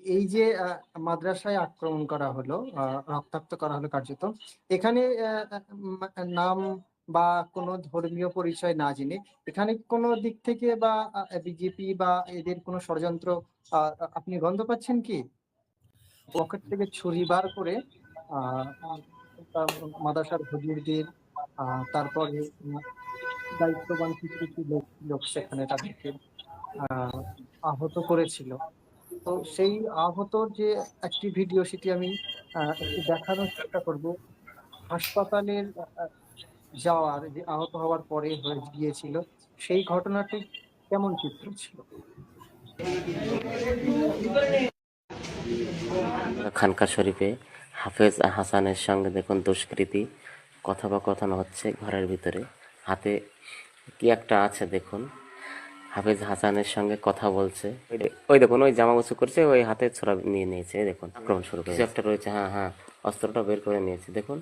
এই যে মাদ্রাসায় আক্রমণ করা হলো রক্তাক্ত করা হলো কার্যত এখানে নাম বা কোনো ধর্মীয় পরিচয় না জেনে এখানে কোনো দিক থেকে বা বিজেপি বা এদের কোনো ষড়যন্ত্র আপনি গন্ধ পাচ্ছেন কি? পকেট থেকে ছুরি বার করে মাদ্রাসার হুজুরদের তারপরে দায়িত্ববান কিছু কিছু লোক সেখানে তাদেরকে আহ, আহত করেছিল। তো সেই আহত যে একটি ভিডিও সেটি আমি একটু দেখানোর চেষ্টা করব। হাসপাতালের যাওয়ার, যে আহত হওয়ার পরে হয়ে গিয়েছিল, সেই ঘটনাটি কেমন চিত্র ছিল? খানকা শরীফে হাফেজ হাসানের সঙ্গে দেখুন দুষ্কৃতী, কথোপকথন হচ্ছে ঘরের ভিতরে। হাতে কি একটা আছে দেখুন। হাফেজ হাসানের সঙ্গে কথা বলছে। ওই দেখুন ওই জামা উঁচু করছে ওই হাতে ছোড়া নিয়ে নিয়েছে দেখুন আক্রমণ শুরু করে একটা রয়েছে হ্যাঁ হ্যাঁ অস্ত্রটা বের করে নিয়েছে দেখুন।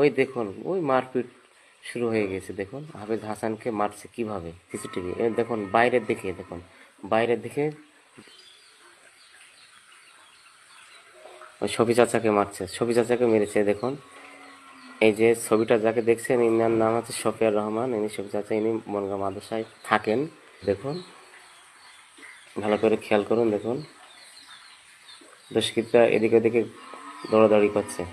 ওই দেখুন ওই মারপিট শুরু হয়ে গেছে দেখুন। হাফেজ হাসানকে মারছে কীভাবে? সিসিটিভি দেখুন বাইরের দিকে দেখুন বাইরের দিকে। ওই ছবি চাচাকে মারছে ছবি চাচাকে মেরেছে দেখুন। এই যে ছবিটা যাকে দেখছেন ইনার নাম হচ্ছে শফিয়ার রহমান ইনি ছবি চাচা ইনি বনগাঁ মাদ্রাসায় থাকেন। দেখুন। ভালো করে খেয়াল করুন, দেখুন। দুষ্কৃতরা এদিকে ওদিকে দৌড়াদৌড়ি করছে।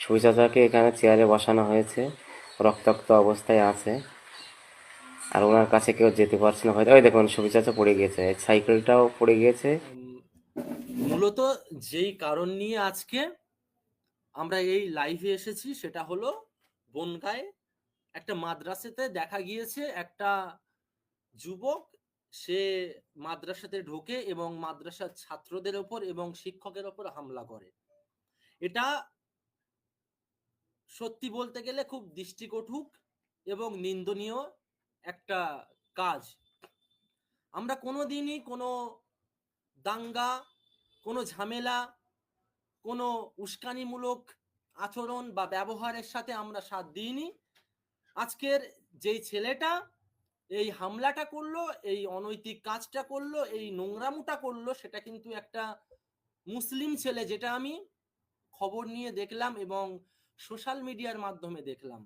ছবি চাচাকে এখানে চেয়ারে বসানো হয়েছে। রক্তাক্ত অবস্থায় আছে। আর ওনার কাছে কেউ যেতে পারছে না। হয়তো ওই দেখুন ছবি চাচা পড়ে গিয়েছে। সাইকেলটাও পড়ে গিয়েছে। মূলত যেই কারণ নিয়ে আজকে আমরা এই লাইভে এসেছি, সেটা হলো বনগায় একটা মাদ্রাসাতে দেখা গিয়েছে একটা যুবক, সে মাদ্রাসাতে ঢোকে এবং মাদ্রাসার ছাত্রদের ওপর এবং শিক্ষকের ওপর হামলা করে। এটা সত্যি বলতে গেলে খুব দৃষ্টিকটুক এবং নিন্দনীয় একটা কাজ। আমরা কোনোদিনই কোনো দাঙ্গা, কোনো ঝামেলা, কোনো উস্কানিমূলক আচরণ বা ব্যবহারের সাথে আমরা সাথ দিইনি। আজকের যেই ছেলেটা এই হামলাটা করল, এই অনৈতিক কাজটা করল, এই নোংরামুটা করল, সেটা কিন্তু একটা মুসলিম ছেলে, যেটা আমি খবর নিয়ে দেখলাম এবং সোশ্যাল মিডিয়ার মাধ্যমে দেখলাম।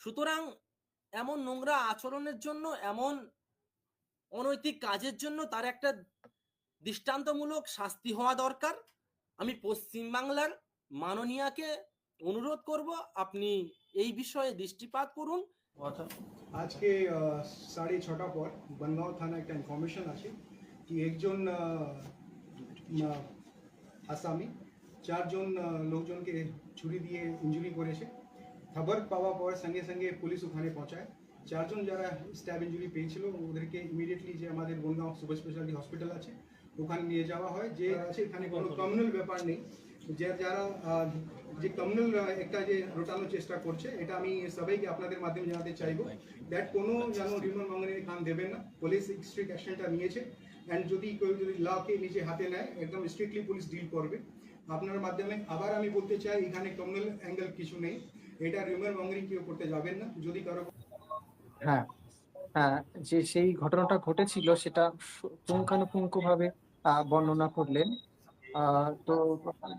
সুতরাং এমন নোংরা আচরণের জন্য, এমন অনৈতিক কাজের জন্য তার একটা দৃষ্টান্তমূলক শাস্তি হওয়া দরকার। আমি পশ্চিমবাংলার মাননীয়াকে অনুরোধ করব, আপনি এই বিষয়ে দৃষ্টিপাত করুন। আজকে সাড়ে ছটা পর বনগাঁও থানা একটা ইনফরমেশন আছে কি একজন আসামি চারজন লোকজনকে ছুরি দিয়ে ইঞ্জুরি করেছে। খবর পাওয়া পর সঙ্গে সঙ্গে পুলিশ ওখানে পৌঁছায়। চারজন যারা স্ট্যাব ইঞ্জুরি পেয়েছিল ওদেরকে ইমিডিয়েটলি যে আমাদের বনগাঁও সুপার স্পেশালিটি হসপিটাল আছে ওখানে নিয়ে যাওয়া হয়। যে আছে এখানে কোনো কমিউনাল ব্যাপার নেই। যে যারা যে কমিউনাল একটা যে রোটানোর চেষ্টা করছে, এটা আমি সবাইকে আপনাদের মাধ্যমে জানাতে চাইব দ্যাট কোনো যেন রিমন মঙ্গনের কান দেবেন না। পুলিশ স্ট্রিক্ট অ্যাকশনটা নিয়েছে। অ্যান্ড যদি কেউ যদি লকে নিজে হাতে নেয়, একদম স্ট্রিক্টলি পুলিশ ডিল করবে। আপনার মাধ্যমে আবার আমি বলতে চাই, এখানে কমিউনাল অ্যাঙ্গেল কিছু নেই। এটা রিউমার মঙ্গরিং কেউ করতে যাবেন না। যদি কারও হ্যাঁ হ্যাঁ যে সেই ঘটনাটা ঘটেছিল, সেটা পুঙ্খানুপুঙ্খ ভাবে বর্ণনা করলেন। তো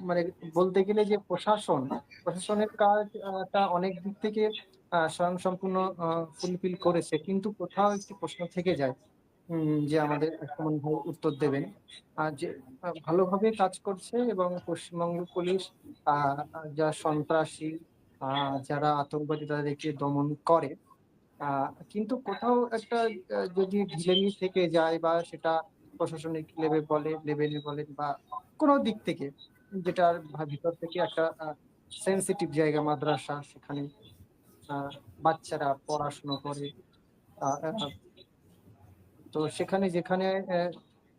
মানে বলতে গেলে যে প্রশাসন প্রশাসনের কাজটা অনেক দিক থেকে আহ, স্বয়ংসম্পূর্ণ ফুলফিল করেছে। কিন্তু কোথাও একটি প্রশ্ন থেকে যায় যে আমাদের উত্তর দেবেন। যে ভালোভাবে কাজ করছে এবং পশ্চিমবঙ্গ পুলিশ যা সন্ত্রাসী যারা আতঙ্কবাদী তাদেরকে দমন করে কিন্তু কোথাও একটা যদি ঢিলেমি থেকে যায় বা সেটা প্রশাসনিক লেভেল বলে লেভেলে বলেন বা কোনো দিক থেকে, যেটার ভিতর থেকে একটা সেন্সিটিভ জায়গা মাদ্রাসা, সেখানে বাচ্চারা পড়াশুনো করে তো সেখানে, যেখানে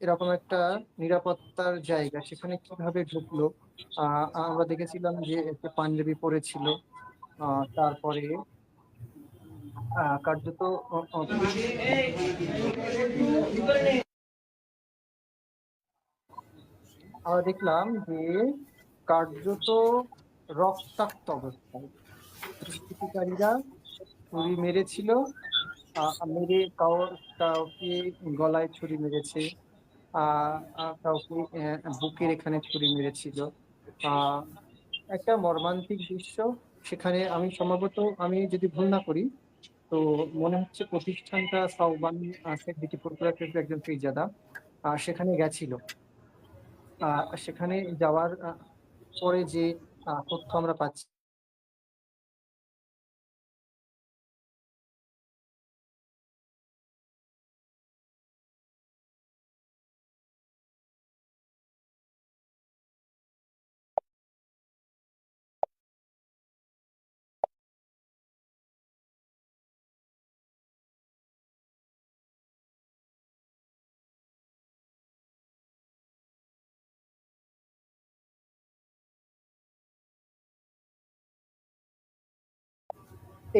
এরকম একটা নিরাপত্তার জায়গা, সেখানে কীভাবে ঢুকলো? আমরা দেখেছিলাম যে একটা পাঞ্জাবি পরেছিল তারপরে কার্যত আমরা দেখলাম যে কার্যত রক্তাক্ত অবস্থায়। ছুরি মেরেছিল মেরে কাউকে গলায় ছুরি মেরেছে কাউকে বুকের এখানে ছুরি মেরেছিল। একটা মর্মান্তিক দৃশ্য। সেখানে আমি সম্ভবত, আমি যদি ভুল না করি, তো মনে হচ্ছে প্রতিষ্ঠানটা সাউবান একজন ফিরজাদা সেখানে গেছিল। সেখানে যাওয়ার পরে যে তথ্য আমরা পাচ্ছি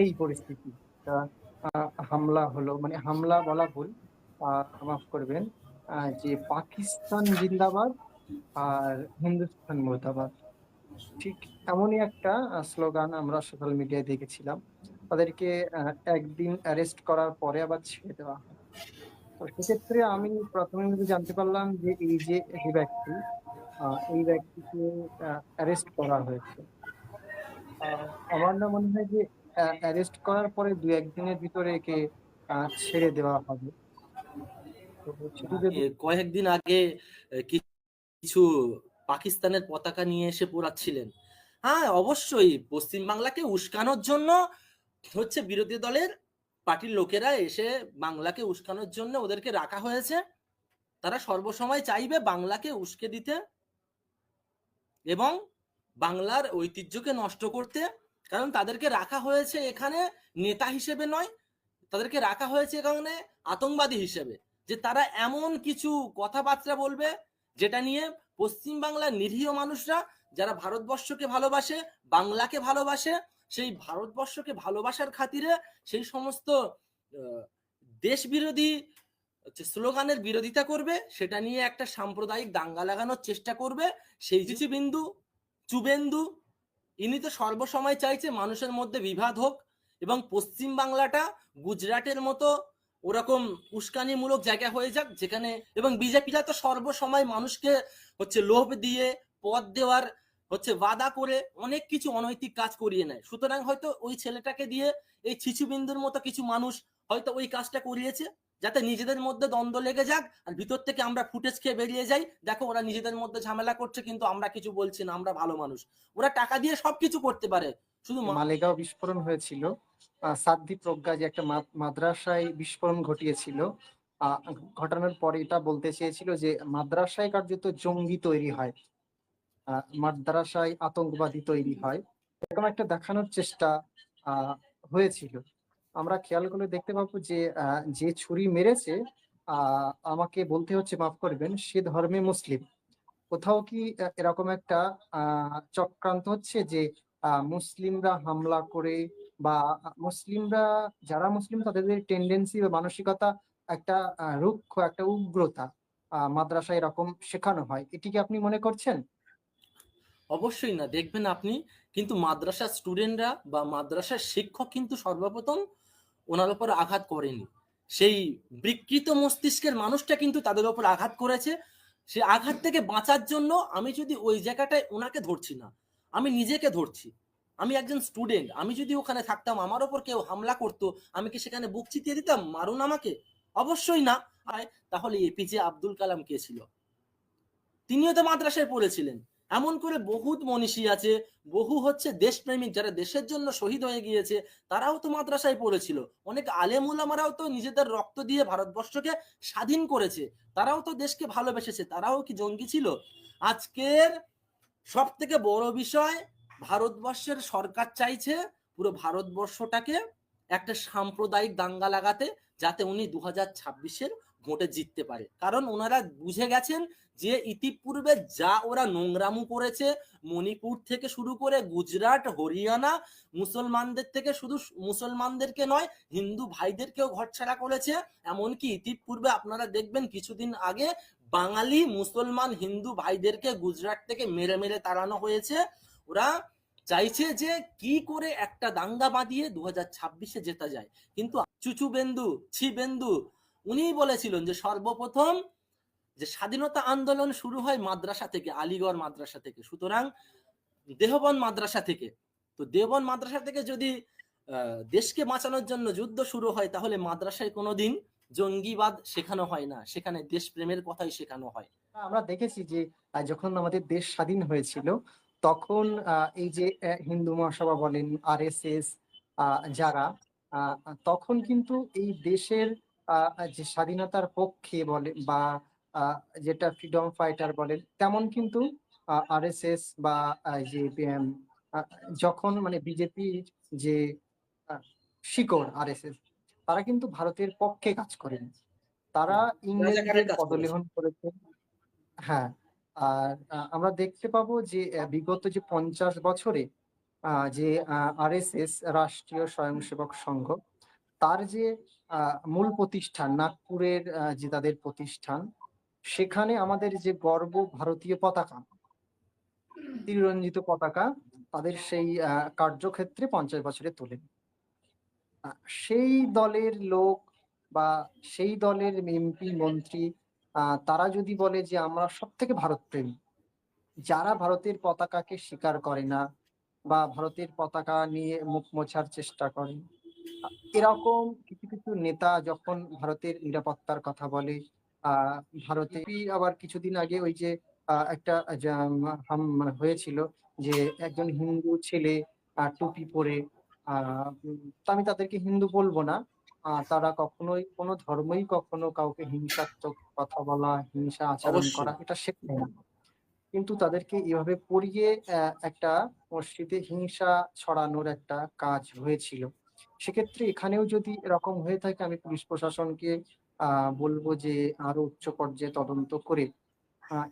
এই পরিস্থিতি। হামলা হলো মানে হামলা বলা ভুল। মাফ করবেন। যে পাকিস্তান জিন্দাবাদ আর হিন্দুস্তান মুর্দাবাদ। ঠিক এমনই একটা স্লোগান আমরা সোশ্যাল মিডিয়ায় দেখেছিলাম। তাদেরকে একদিন অ্যারেস্ট করার পরে আবার ছেড়ে দেওয়া তো সেক্ষেত্রে আমি প্রথমে জানতে পারলাম যে এই যে এই ব্যক্তি এই ব্যক্তিকে অ্যারেস্ট করা হয়েছে। আমার না মনে হয় যে অ্যারেস্ট করার পরে দু একদিনের ভিতরে একে ছেড়ে দেওয়া হবে। কয়েকদিন আগে কিছু পাকিস্তানের পতাকা নিয়ে এসে পোড়াচ্ছিলেন। হ্যাঁ অবশ্যই পশ্চিম বাংলাকে উস্কানোর জন্য হচ্ছে বিরোধী দলের পার্টির লোকেরা এসে বাংলাকে উস্কানোর জন্য ওদেরকে রাখা হয়েছে। তারা সর্বসময় চাইবে বাংলাকে উস্কে দিতে এবং বাংলার ঐতিহ্যকে নষ্ট করতে। কারণ তাদেরকে রাখা হয়েছে এখানে নেতা হিসেবে নয় তাদেরকে রাখা হয়েছে এখানে আতঙ্কবাদী হিসেবে যে তারা এমন কিছু কথাবার্তা বলবে যেটা নিয়ে পশ্চিম বাংলার নিরীহ মানুষরা যারা ভারতবর্ষকে ভালোবাসে বাংলাকে ভালোবাসে সেই ভারতবর্ষকে ভালোবাসার খাতিরে সেই সমস্ত দেশ বিরোধী স্লোগানের বিরোধিতা করবে সেটা নিয়ে একটা সাম্প্রদায়িক দাঙ্গা লাগানোর চেষ্টা করবে সেই কিছু বিন্দু চুবেন্দু ইনি তো সর্বসময় চাইছে মানুষের মধ্যে বিভাদ হোক এবং পশ্চিম বাংলাটা গুজরাটের মতো ওরকম উস্কানিমূলক জায়গা হয়ে যাক যেখানে এবং বিজেপিরা তো সর্বসময় মানুষকে হচ্ছে লোভ দিয়ে, পদ দেওয়ার, হচ্ছে বাদা করে অনেক কিছু অনৈতিক কাজ করিয়ে নেয়। সুতরাং হয়তো ওই ছেলেটাকে দিয়ে এই ছিচুবিন্দুর মতো কিছু মানুষ হয়তো ওই কাজটা করিয়েছে। যাতে নিজেদের মধ্যে দ্বন্দ্ব লেগে যাক, আর ভিতর থেকে আমরা ফুটেজ খেয়ে বেরিয়ে যাই। দেখো, ওরা নিজেদের মধ্যে ঝামেলা করছে, কিন্তু আমরা কিছু বলছি না, আমরা ভালো মানুষ। ওরা টাকা দিয়ে সবকিছু করতে পারে। শুধু মালেগাঁও বিস্ফোরণ হয়েছিল। সাধ্বী প্রজ্ঞা যে একটা মাদ্রাসায় বিস্ফোরণ ঘটিয়েছিল ঘটানোর পরে এটা বলতে চেয়েছিল যে মাদ্রাসায় কার্যত জঙ্গি তৈরি হয়। মাদ্রাসায় আতঙ্কবাদী তৈরি হয়। এরকম একটা দেখানোর চেষ্টা হয়েছিল। আমরা খেয়াল করলে দেখতে পাবো যে যে ছুরি মেরেছে আমাকে বলতে হচ্ছে মাফ করবেন, সে ধর্মে মুসলিম। কোথাও কি এরকম একটা চক্রান্ত হচ্ছে যে মুসলিমরা হামলা করে বা মুসলিমরা, যারা মুসলিম তাদের টেন্ডেন্সি বা মানসিকতা একটা রুক্ষ, একটা উগ্রতা মাদ্রাসায় এরকম শেখানো হয়। এটি কি আপনি মনে করছেন? অবশ্যই না, দেখবেন আপনি, কিন্তু মাদ্রাসার স্টুডেন্টরা বা মাদ্রাসার শিক্ষক কিন্তু সর্বপ্রথম ওনার উপর আঘাত করেনি। সেই বিকৃত মস্তিষ্কের মানুষটা কিন্তু তাদের উপর আঘাত করেছে। সে আঘাত থেকে বাঁচার জন্য আমি যদি ওই জায়গাটায় ওনাকে ধরছি না, আমি নিজেকে ধরছি, আমি একজন স্টুডেন্ট আমি যদি ওখানে থাকতাম, আমার ওপর কেউ হামলা করতো, আমি কি সেখানে বুক চিতিয়ে দিতাম, মারুন আমাকে? অবশ্যই না। তাহলে এপিজে আব্দুল কালাম কে ছিল? তিনিও তো মাদ্রাসায় পড়েছিলেন। এমন করে বহুত মনীষী আছে, বহু হচ্ছে দেশপ্রেমিক যারা দেশের জন্য শহীদ হয়ে গিয়েছে, তারাও তো মাদ্রাসায় পড়েছিল। অনেক আলেম উলামারাও তো নিজেদের রক্ত দিয়ে ভারতবর্ষকে স্বাধীন করেছে। তারাও তো দেশকে ভালোবেসেছে, তারাও কি জঙ্গি ছিল? আজকের সব থেকে বড় বিষয়, ভারতবর্ষের সরকার চাইছে পুরো ভারতবর্ষটাকে একটা সাম্প্রদায়িক দাঙ্গা লাগাতে, যাতে উনি দু হাজার ছাব্বিশের ভোটে জিততে পারে। কারণ ওনারা বুঝে গেছেন যে ইতিপূর্বে যা ওরা নোংরামু করেছে, মণিপুর থেকে শুরু করে গুজরাট, হরিয়ানা, মুসলমানদের থেকে শুধু মুসলমানদেরকে নয়, হিন্দু ভাইদেরকেও ঘরছাড়া করেছে। এমনকি ইতিপূর্বে আপনারা দেখবেন কিছুদিন আগে বাঙালি, মুসলমান, হিন্দু ভাইদেরকে গুজরাট থেকে মেরে মেরে তাড়ানো হয়েছে। ওরা চাইছে যে কি করে একটা দাঙ্গা বাঁধিয়ে দু হাজার ছাব্বিশে জেতা যায়। কিন্তু চুচু বেন্দু, ছি বেন্দু উনিই বলেছিলেন যে সর্বপ্রথম যে স্বাধীনতা আন্দোলন শুরু হয় মাদ্রাসা থেকে, আলিগড় মাদ্রাসা থেকে। সুতরাং দেহবন মাদ্রাসা থেকে। তো দেহবন মাদ্রাসা থেকে যদি দেশকে বাঁচানোর জন্য যুদ্ধ শুরু হয়, তাহলে মাদ্রাসায় কোনোদিন জঙ্গিবাদ শেখানো হয় না। সেখানে দেশপ্রেমের কথাই শেখানো হয়। আমরা দেখেছি যে যখন আমাদের দেশ স্বাধীন হয়েছিল, তখন এই যে হিন্দু মহাসভা বলেন আর এস এস যারা তখন কিন্তু এই দেশের যে স্বাধীনতার পক্ষে বলে বা যেটা ফ্রিডম ফাইটার বলেন তেমন কিন্তু আর এস এস বা যে যখন মানে বিজেপির যে শিকড় আর এস এস তারা কিন্তু ভারতের পক্ষে কাজ করেন তারা ইংরেজদের করেছে। পদলেহন করেছে হ্যাঁ আর আমরা দেখতে পাবো যে বিগত যে পঞ্চাশ বছরে আহ, যে আরএসএস রাষ্ট্রীয় স্বয়ংসেবক সংঘ তার যে মূল প্রতিষ্ঠান নাগপুরের যে তাদের প্রতিষ্ঠান, সেখানে আমাদের যে গর্ব ভারতীয় পতাকা, ত্রিরঞ্জিত পতাকা, তাদের সেই কার্যক্ষেত্রে পঞ্চাশ বছরে তোলেন সেই দলের লোক বা সেই দলের এমপি, মন্ত্রী তারা যদি বলে যে আমরা সব থেকে ভারত প্রেমী যারা ভারতের পতাকাকে স্বীকার করে না বা ভারতের পতাকা নিয়ে মুখ মোছার চেষ্টা করে এরকম কিছু কিছু নেতা যখন ভারতের নিরাপত্তার কথা বলে আহ ভারতে আবার কিছুদিন আগে ওই যে একটা হাম মানে হয়েছিল যে একজন হিন্দু ছেলে টুপি পরে আমি তাদেরকে হিন্দু বলব না। তারা কখনোই কোনো ধর্মই কখনো কাউকে হিংসাত্মক কথা বলা হিংসা আচরণ করা এটা শেখায় না। কিন্তু তাদেরকে এভাবে পড়িয়ে একটা মসজিদে হিংসা ছড়ানোর একটা কাজ হয়েছিল। সেক্ষেত্রে এখানেও যদি এরকম হয়ে থাকে, আমি পুলিশ প্রশাসনকে বলব যে আরও উচ্চ পর্যায়ে তদন্ত করে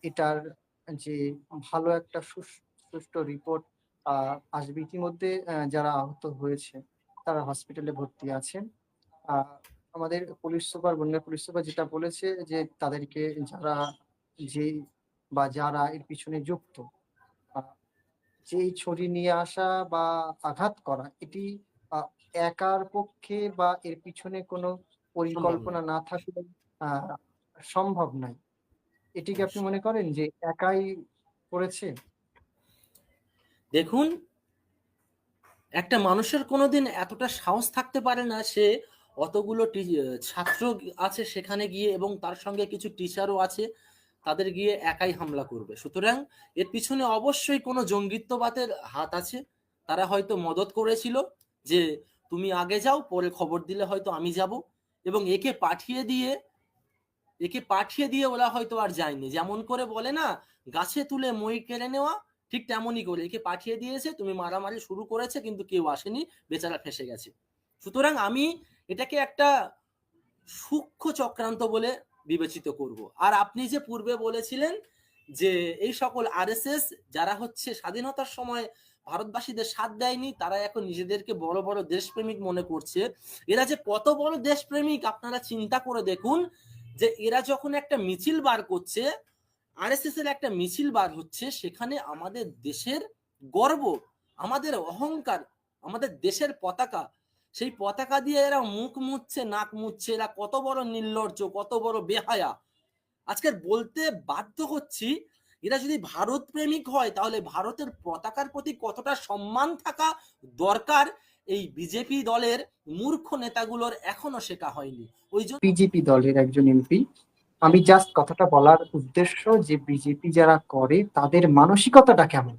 এটার যে ভালো একটা সুষ্ঠু রিপোর্ট আসবে ইতিমধ্যে যারা আহত হয়েছে, তারা হসপিটালে ভর্তি আছেন। আমাদের পুলিশ সুপার, বন্যা পুলিশ সুপার যেটা বলেছে যে তাদেরকে যারা যে বা যারা এর পিছনে যুক্ত যে ছড়ি নিয়ে আসা বা আঘাত করা, এটি একার পক্ষে বা এর পিছনে কোনো পরিকল্পনা না থাকলে সম্ভব নয়। এটি কি আপনি মনে করেন যে একাই করেছে? দেখুন একটা মানুষের কোনোদিন এতটা সাহস থাকতে পারে না সে অতগুলো ছাত্র আছে সেখানে গিয়ে এবং তার সঙ্গে কিছু টিচারও আছে তাদের গিয়ে একাই হামলা করবে। সুতরাং এর পিছনে অবশ্যই কোনো জঙ্গিত্ববাদের হাত আছে। তারা হয়তো মদত করেছিল যে তুমি আগে যাও, পরে খবর দিলে হয়তো আমি যাব। এবং একে পাঠিয়ে দিয়ে, একে পাঠিয়ে দিয়ে ওরা হয়তো আর যায়নি। যেমন করে বলে না, গাছে তুলে মই কেড়ে নেওয়া, ঠিক তেমনই করে। একে পাঠিয়ে দিয়েছে তুমি মারামারি শুরু করেছে, কিন্তু কেউ আসেনি, বেচারা ফেসে গেছে। সুতরাং আমি এটাকে একটা সূক্ষ্ম চক্রান্ত বলে বিবেচিত করব। আর আপনি যে পূর্বে বলেছিলেন যে এই সকল আরএসএস যারা হচ্ছে স্বাধীনতার সময় ভারতবাসীদের সাথ দেয়নি, তারা এখন নিজেদেরকে বড় বড় দেশপ্রেমিক মনে করছে। এরা যে কত বড় দেশপ্রেমিক, আপনারা চিন্তা করে দেখুন যে এরা যখন একটা মিছিল বার করছে আরএসএস এর একটা মিছিল বার হচ্ছে, সেখানে আমাদের দেশের গর্ব, আমাদের অহংকার, আমাদের দেশের পতাকা, সেই পতাকা দিয়ে এরা মুখ মুছছে নাক মুছছে এরা কত বড় নির্লজ্জ, কত বড় বেহায়া। আজকের বলতে বাধ্য হচ্ছি এরা যদি ভারত প্রেমিক হয় তাহলে ভারতের পতাকার প্রতি কতটা সম্মান থাকা দরকার এই বিজেপি দলের মূর্খ নেতাগুলোর এখনো শেখা হয়নি ওই জন্য বিজেপি দলের একজন এমপি আমি জাস্ট কথাটা বলার উদ্দেশ্য যে বিজেপি যারা করে তাদের মানসিকতাটা কেমন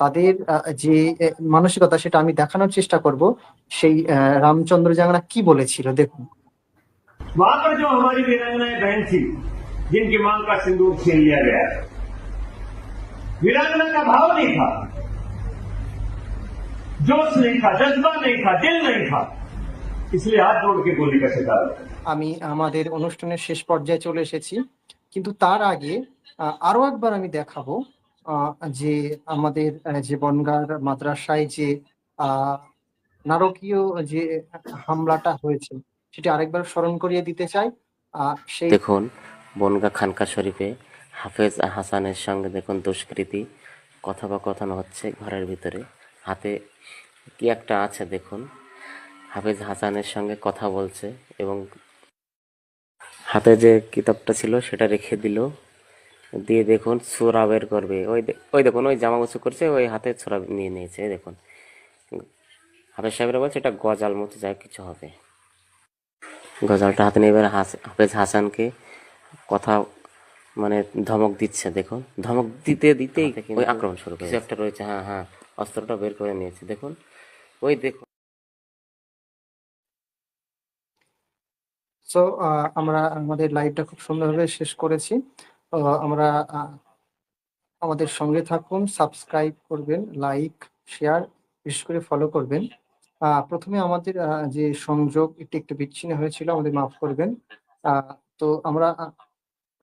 তাদের আহ, যে আহ, মানসিকতা সেটা আমি দেখানোর চেষ্টা করব সেই আহ, রামচন্দ্র জাংরা কি বলেছিল দেখুন वहां पर जो हमारी वीरांगनाएं बहन थी जिनकी मांग का सिंदूर छीन लिया गया वीरांगना का भाव नहीं था जोश नहीं था जज्बा नहीं था दिल नहीं था इसलिए हाथ जोड़ के गोली का शिकार हुआ আমি আমাদের অনুষ্ঠানের শেষ পর্যায়ে চলে এসেছি কিন্তু তার আগে আহ, আরো একবার আমি দেখাবো আহ, যে আমাদের আহ, যে বনগার মাদ্রাসায় যে আহ, নারকীয় যে হামলাটা হয়েছে সেটি আরেকবার স্মরণ করিয়ে দিতে চাই আহ, সেই দেখুন বনগা খানকা শরীফে হাফেজ হাসানের সঙ্গে দেখুন দুষ্কৃতী, কথোপকথন হচ্ছে ঘরের ভিতরে। হাতে কি একটা আছে দেখুন। হাফেজ হাসানের সঙ্গে কথা বলছে এবং হাতে যে কিতাবটা ছিল সেটা রেখে দিল। দিয়ে দেখুন ছোরা বের করবে। ওই ওই দেখুন, ওই জামা উঁচু করছে, ওই হাতে ছোরা নিয়ে নিয়েছে দেখুন। হাফেজ সাহেবরা বলছে, এটা গজাল মতো যায় কিছু হবে। গজালটা হাতে নিয়ে এবার হাফেজ হাসানকে কথা মানে ধমক দিচ্ছে দেখুন। ধমক দিতে দিতেই ওই আক্রমণ শুরু করে একটা রয়েছে হ্যাঁ হ্যাঁ অস্ত্রটা বের করে নিয়েছে দেখুন। ওই দেখুন সো আমরা আমাদের লাইভটা খুব সুন্দরভাবে শেষ করেছি। আমরা আমাদের সঙ্গে থাকুন সাবস্ক্রাইব করবেন লাইক শেয়ার বিশেষ করে ফলো করবেন। আহ, প্রথমে আমাদের আহ, যে সংযোগ একটু একটু বিচ্ছিন্ন হয়েছিল আমাদের মাফ করবেন। আহ, তো আমরা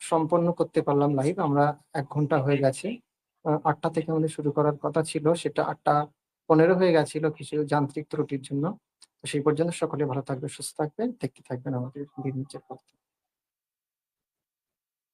সম্পন্ন করতে পারলাম লাইভ আমরা এক ঘণ্টা হয়ে গেছে। আটটা থেকে আমাদের শুরু করার কথা ছিল। সেটা আটটা পনেরো হয়ে গেছিল কিছু যান্ত্রিক ত্রুটির জন্য। তো সেই পর্যন্ত সকলে ভালো থাকবে সুস্থ থাকবেন, দেখতে থাকবেন আমাদের দিন